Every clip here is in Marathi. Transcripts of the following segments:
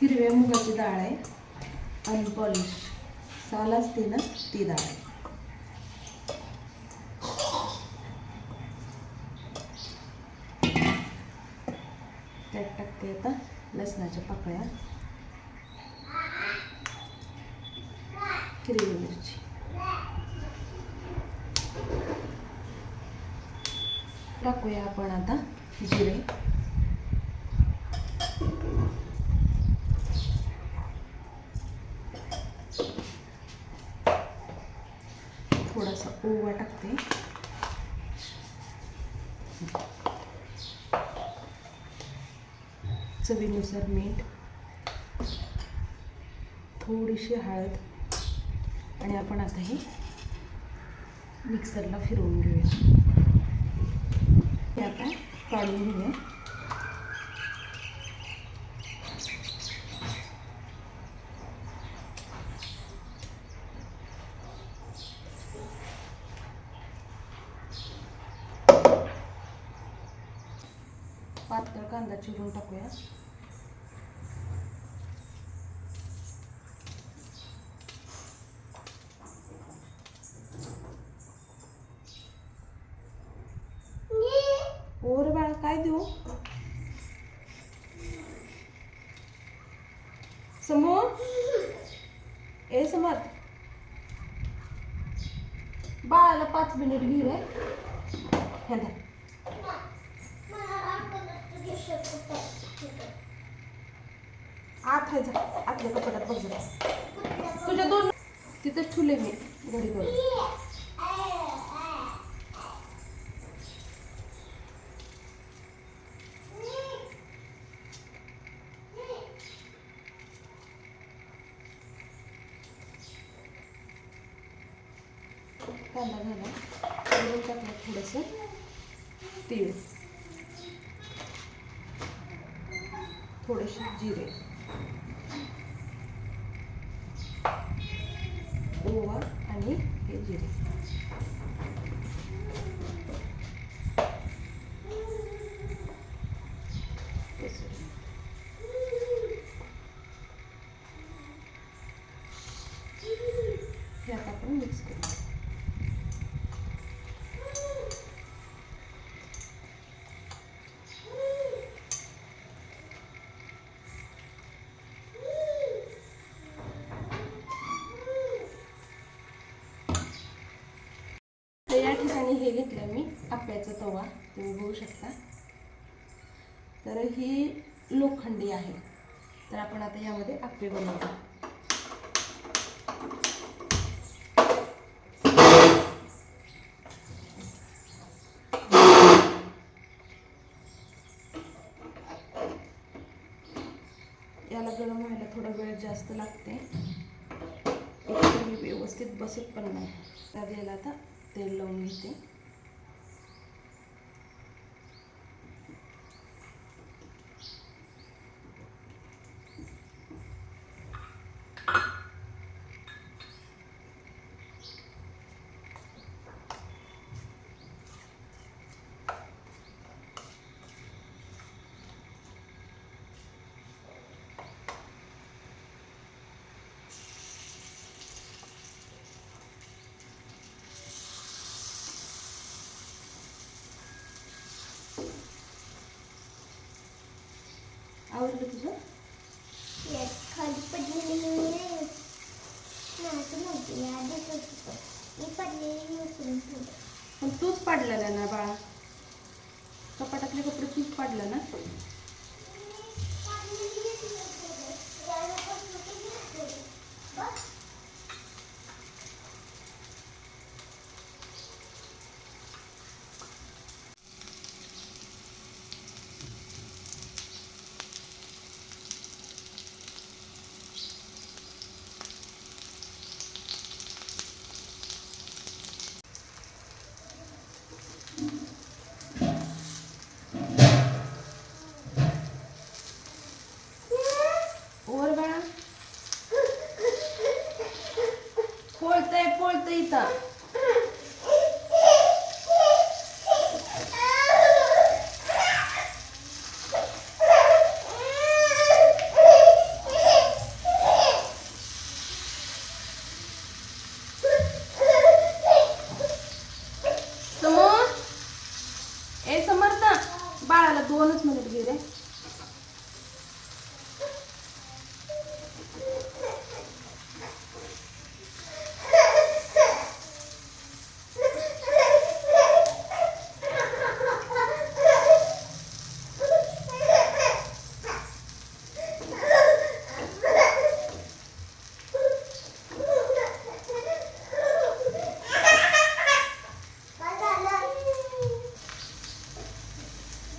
हिरव्या मुगाची डाळ आहे अनपॉलिश साल असते ना ती डाळ आहे. त्यात टाकते आता लसणाच्या पाकळ्या. हिरवी मिरची. टाकूया आपण आता जिरे थोडासा ओवा टाकते चवीनुसार मीठ थोडीशी हळद आणि आपण आता हे मिक्सरला फिरवून घेऊया. हे आता काढून घेऊया. कांदा चिरून टाकूया. ओर बाळा काय देऊ? समोर? ए समर्थ बाळाला पाच मिनिट घे रे ह्या आत आहे जा. आतल्या कपड्यात बघ जरा. तुझ्या दोन तिथे ठुले मी घरी करून. कांदा घाला थोडंसं. तीळ. थोडेसे जिरे. ओवा आणि हे जिरे. हे घेतलं मी आप्याचा तवा तुम्ही बघू शकता. तर ही लोखंडी आहे. तर आपण आता यामध्ये आप्पे बनवतो. याला गरम व्हायला थोडा वेळ जास्त लागते. व्यवस्थित बसत पण नाही. तर याला आता तेल लावून घेते. कपडे तूच 있다.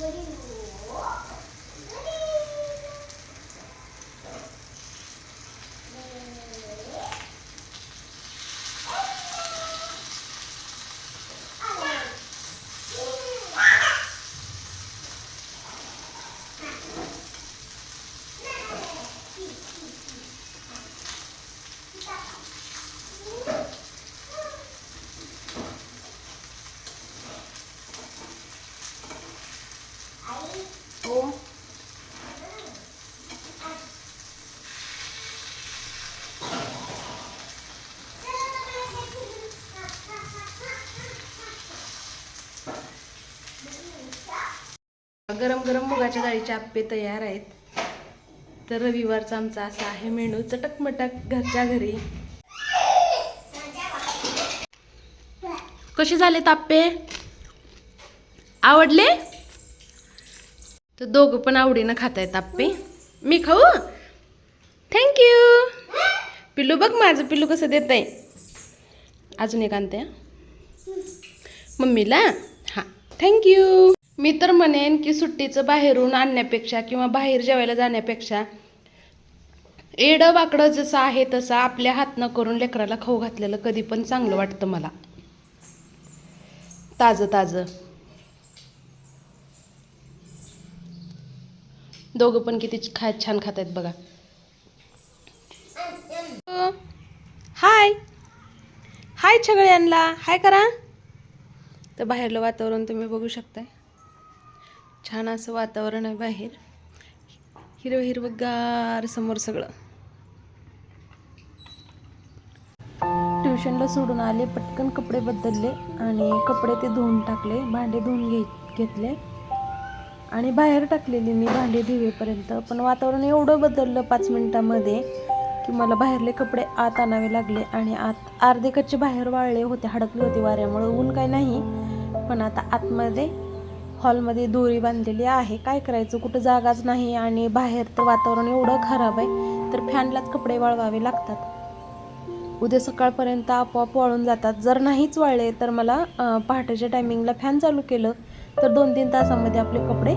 very low. गरम गरम मुगाच्या डाळीचे आप्पे तयार आहेत. तर रविवारचा आमचा असा आहे मेनू. चटकमटक घरच्या घरी. कसे झाले ताप्पे आवडले? तर दोघं पण आवडीनं खात आहेत आप्पे. मी खाऊ? थँक्यू पिल्लू बघ माझं पिल्लू कसं देत आहे अजून एक आणते मम्मीला? हां. थँक्यू मी तर म्हणेन की सुट्टीचं बाहेरून आणण्यापेक्षा किंवा बाहेर जेवायला जाण्यापेक्षा एडं वाकडं जसं आहे तसं आपल्या हातनं करून लेकराला खाऊ घातलेलं कधी पण चांगलं वाटतं मला. ताजं ताजं. दोघं पण किती खा छान खात आहेत बघा. हाय. हाय सगळ्यांना हाय करा. तर बाहेरलं वातावरण तुम्ही बघू शकताय. छान असं वातावरण आहे बाहेर. हिरवं हिरवं गार समोर सगळं. ट्युशनला सोडून आले पटकन कपडे बदलले आणि कपडे ते धुवून टाकले भांडे धुवून घे घेतले. आणि बाहेर टाकलेली मी भांडे धुवेपर्यंत. पण वातावरण एवढं बदललं पाच मिनिटामध्ये की मला बाहेरले कपडे आत आणावे लागले आणि आत अर्धे कच्चे बाहेर वाळले होते हडकले होते वाऱ्यामुळे. ऊन काही नाही पण आता आतमध्ये हॉलमध्ये दोरी बांधलेली आहे. काय करायचं? कुठं जागाच नाही आणि बाहेर तर वातावरण एवढं खराब आहे तर फॅनलाच कपडे वाळवावे लागतात. उद्या सकाळपर्यंत आपोआप वाळून जातात. जर नाहीच वाळले तर मला पहाटेच्या टायमिंगला फॅन चालू केलं तर दोन तीन तासामध्ये आपले कपडे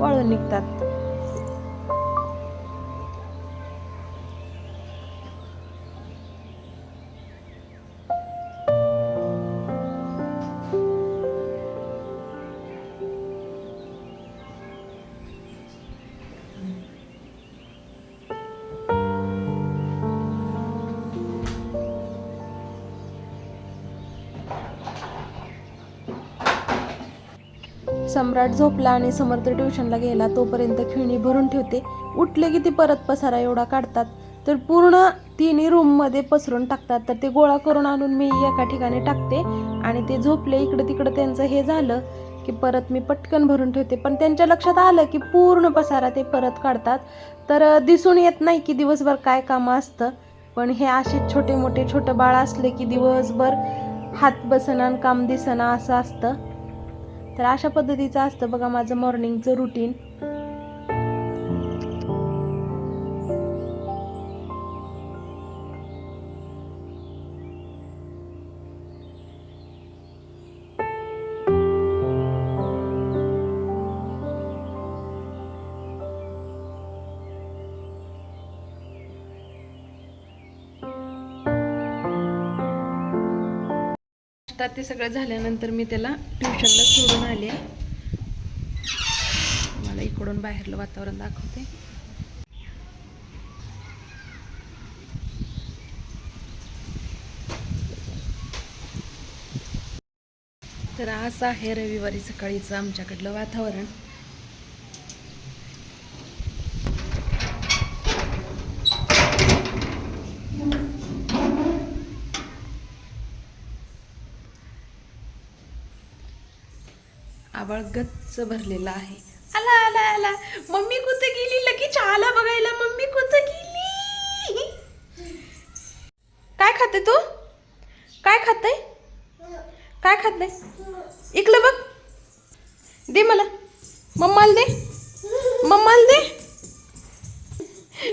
वाळून निघतात. सम्राट झोपला आणि समर्थ ट्युशनला गेला. तोपर्यंत खिळणी भरून ठेवते. उठले की ती परत पसारा एवढा काढतात. तर पूर्ण तिन्ही रूममध्ये पसरून टाकतात. तर ते गोळा करून आणून मी एका ठिकाणी टाकते. आणि ते झोपले. इकडं तिकडं त्यांचं हे झालं की परत मी पटकन भरून ठेवते. पण त्यांच्या लक्षात आलं की पूर्ण पसारा ते परत काढतात. तर दिसून येत नाही की दिवसभर काय कामं असतं. पण हे असे छोटे मोठे छोटं बाळ असले की दिवसभर हात बसना काम दिसना असं असतं. तर अशा पद्धतीचं असतं बघा माझं मॉर्निंगचं रुटीन नाश्ता ते सगळं झाल्यानंतर मी त्याला ट्युशनला सोडून आले मला इकडून बाहेरलं वातावरण दाखवते. तर असं आहे रविवारी सकाळीचं आमच्याकडलं वातावरण. आबाळ गच्च भरलेला आहे. आला आला आला. मम्मी कुठं गेली? लगेच आला बघायला. मम्मी कुठं गेली? काय खाते तू? काय खाते? काय खाते? इकलं बघ. दे मला. मम्माला दे. मम्माला दे.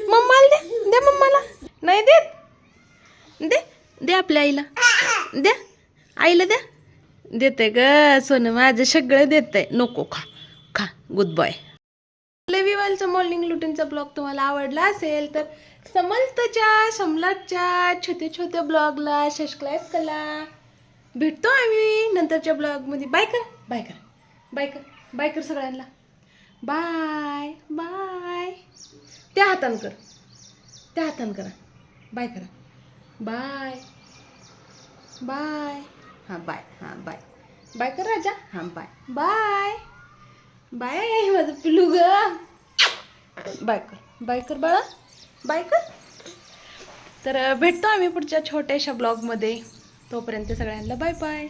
मम्माला दे. दे मम्माला. नाही देत. दे. दे आपल्या आईला. द्या आईला द्या देते ग सोनं माझं सगळं देते नको खा. खा. गुड बॉय रविवारचा मॉर्निंग लुटीनचा ब्लॉग तुम्हाला आवडला असेल तर समर्थच्या समलाच्या छोट्या छोट्या ब्लॉगला सबस्क्राईब करा. भेटतो आम्ही नंतरच्या ब्लॉगमध्ये बाय कर. बाय कर. बाय कर. बाय कर सगळ्यांना. बाय बाय त्या हातानं कर. त्या हातानं करा. बाय करा. बाय बाय हां बाय. हां बाय. बाय कर राजा. हां बाय. बाय. बाय माझं पिलू ग. बाय कर. बाय कर बाळा. बाय कर. तर भेटतो आम्ही पुढच्या छोट्याशा ब्लॉगमध्ये. तोपर्यंत सगळ्यांना बाय बाय.